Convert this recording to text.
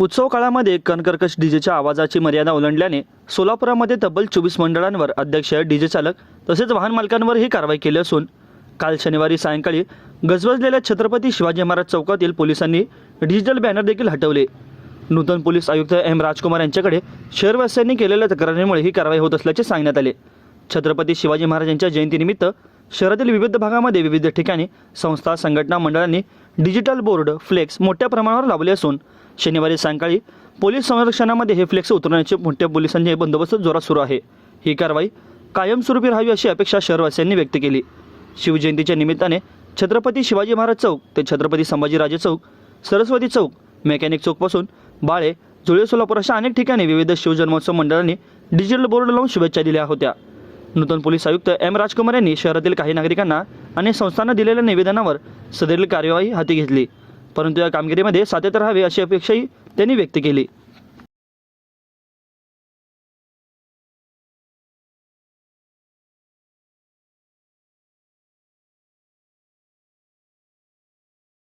उत्सव काळामध्ये कणकर्कश डीजेच्या आवाजाची मर्यादा ओलांडल्याने सोलापुरामध्ये तब्बल चोवीस मंडळांवर अध्यक्ष डीजे चालक तसेच वाहन मालकांवर ही कारवाई केली असून काल शनिवारी सायंकाळी गजबजलेल्या छत्रपती शिवाजी महाराज चौकातील पोलिसांनी डिजिटल बॅनर देखील हटवले. नूतन पोलीस आयुक्त एम राजकुमार यांच्याकडे शहरवासियांनी केलेल्या तक्रारीमुळे ही कारवाई होत असल्याचे सांगण्यात आले. छत्रपती शिवाजी महाराजांच्या जयंतीनिमित्त शहरातील विविध भागामध्ये विविध ठिकाणी संस्था संघटना मंडळांनी डिजिटल बोर्ड फ्लेक्स मोठ्या प्रमाणावर लावले असून शनिवारी सायंकाळी पोलीस संरक्षणामध्ये हे फ्लेक्स उतरवण्याचे मोठ्या पोलिसांचे बंदोबस्त जोरात सुरू आहे. ही कारवाई कायमस्वरूपी राहावी अशी अपेक्षा शहरवासियांनी व्यक्त केली. शिवजयंतीच्या निमित्ताने छत्रपती शिवाजी महाराज चौक ते छत्रपती संभाजीराजे चौक सरस्वती चौक मेकॅनिक चौकपासून बाळे जुळे सोलापूर अशा अनेक ठिकाणी विविध शिवजन्मोत्सव मंडळांनी डिजिटल बोर्ड लावून शुभेच्छा दिल्या होत्या. नूतन पोलीस आयुक्त एम राजकुमार यांनी शहरातील काही नागरिकांना आणि संस्थांना दिलेल्या निवेदनावर सदरील कार्यवाही हाती घेतली. परंतु या कामगिरीमध्ये सातत्य राहावे अशी अपेक्षाही त्यांनी व्यक्त केली.